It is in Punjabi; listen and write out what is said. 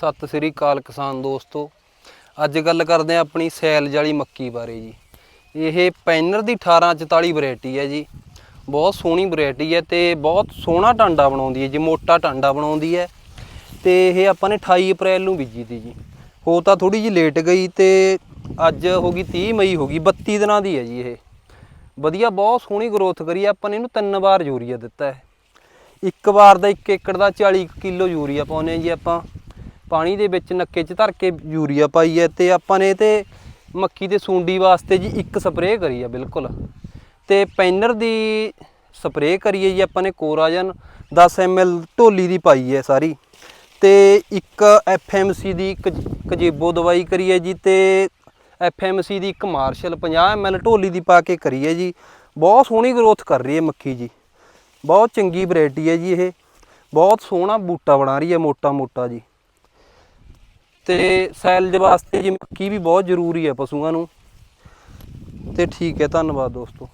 ਸਤਿ ਸ੍ਰੀ ਅਕਾਲ ਕਿਸਾਨ ਦੋਸਤੋ। ਅੱਜ ਗੱਲ ਕਰਦੇ ਆ ਆਪਣੀ ਸੈਲ ਜਾਲੀ ਮੱਕੀ ਬਾਰੇ ਜੀ। ਇਹ ਪੈਨਰ ਦੀ 1844 ਵੈਰਾਈਟੀ ਹੈ ਜੀ। ਬਹੁਤ ਸੋਹਣੀ ਵੈਰਾਈਟੀ ਹੈ ਤੇ ਬਹੁਤ ਸੋਹਣਾ ਟਾਂਡਾ ਬਣਾਉਂਦੀ ਹੈ ਜੀ, ਮੋਟਾ ਟਾਂਡਾ ਬਣਾਉਂਦੀ ਹੈ। ਤੇ ਇਹ ਆਪਾਂ ਨੇ 28 ਅਪ੍ਰੈਲ ਨੂੰ ਬੀਜੀ ਤੀ ਜੀ। ਹੋ ਤਾਂ ਥੋੜੀ ਜੀ ਲੇਟ ਗਈ ਤੇ ਅੱਜ ਹੋ ਗਈ 30 ਮਈ ਹੋ ਗਈ 32 ਦਿਨਾਂ ਦੀ ਹੈ ਜੀ ਇਹ। ਵਧੀਆ, ਬਹੁਤ ਸੋਹਣੀ ਗਰੋਥ ਕਰੀ ਆਪਾਂ ਨੇ ਇਹਨੂੰ ਤਿੰਨ ਵਾਰ ਯੂਰੀਆ ਦਿੱਤਾ ਹੈ। ਇੱਕ ਵਾਰ ਦਾ 1 ਏਕੜ ਦਾ 40 ਕਿਲੋ ਯੂਰੀਆ ਪਾਉਨੇ ਜੀ ਆਪਾਂ। ਪਾਣੀ ਦੇ ਵਿੱਚ ਨੱਕੇ 'ਚ ਧਰ ਕੇ ਯੂਰੀਆ ਪਾਈ ਹੈ ਤੇ ਆਪਾਂ ਨੇ ਤੇ ਮੱਕੀ ਦੇ ਸੁੰਡੀ ਵਾਸਤੇ ਜੀ ਇੱਕ ਸਪਰੇਅ ਕਰੀ ਆ ਬਿਲਕੁਲ। ਤੇ ਪੈਨਰ ਦੀ ਸਪਰੇਅ ਕਰੀਏ ਜੀ ਆਪਾਂ ਨੇ ਕੋਰਾਜਨ 10 ml ਢੋਲੀ ਦੀ ਪਾਈ ਹੈ ਸਾਰੀ। ਤੇ ਇੱਕ FMC ਦੀ ਕਜੇਬੋ ਦਵਾਈ ਕਰੀ ਹੈ ਜੀ ਤੇ FMC ਦੀ ਇੱਕ ਮਾਰਸ਼ਲ 50 ml ਢੋਲੀ ਦੀ ਪਾ ਕੇ ਕਰੀ ਹੈ ਜੀ। ਬਹੁਤ ਸੋਹਣੀ ਗਰੋਥ ਕਰ ਰਹੀ ਹੈ ਮੱਕੀ ਜੀ। ਬਹੁਤ ਚੰਗੀ ਵੈਰਾਈਟੀ ਹੈ ਜੀ ਇਹ। ਬਹੁਤ ਸੋਹਣਾ ਬੂਟਾ ਬਣਾ ਰਹੀ ਹੈ ਮੋਟਾ ਮੋਟਾ ਜੀ। ਤੇ ਸੈਲਜ ਵਾਸਤੇ ਜਿਵੇਂ ਮੱਕੀ ਵੀ ਬਹੁਤ ਜ਼ਰੂਰੀ ਹੈ ਪਸ਼ੂਆਂ ਨੂੰ। ਤੇ ਠੀਕ ਹੈ, ਧੰਨਵਾਦ ਦੋਸਤੋ।